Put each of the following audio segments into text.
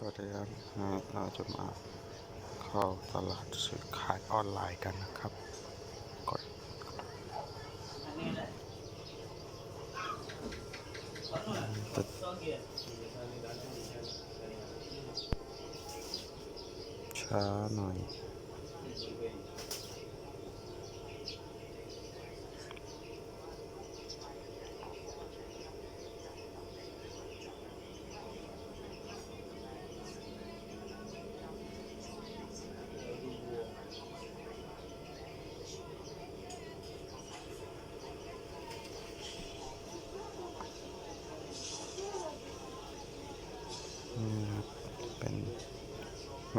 สวัสดีครับอ่าเราจะมาเข้าตลาดซื้อขายออนไลน์กันนะครับ กดจะช้าหน่อย นี่นะครับเป็น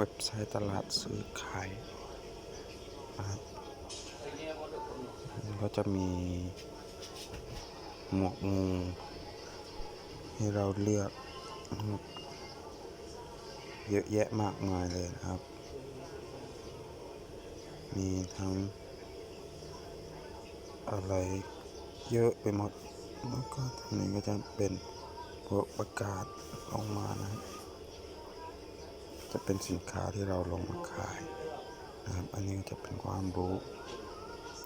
เว็บไซต์ตลาดซื้อขายนะครับมันก็จะมีหมวกงูให้เราเลือกเยอะแยะมากมายเลยนะครับ มีทั้งอะไรเยอะไปหมด แล้วก็ตรงนี้ก็จะเป็นพวกประกาศออกมานะครับ จะเป็นสินค้าที่เราลงมาขายนะครับ อันนี้ก็จะเป็นความรู้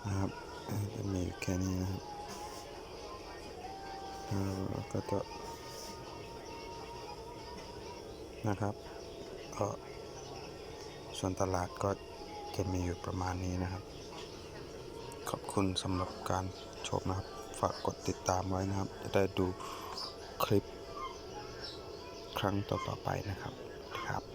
นะครับจะมีอยู่แค่นี้นะครับแล้วก็จะนะครับก็ส่วนตลาดก็จะมีอยู่ประมาณนี้นะครับ ขอบคุณสำหรับการชมนะครับ ฝากกดติดตามไว้นะครับ จะได้ดูคลิปครั้งต่อๆไปนะครับครับ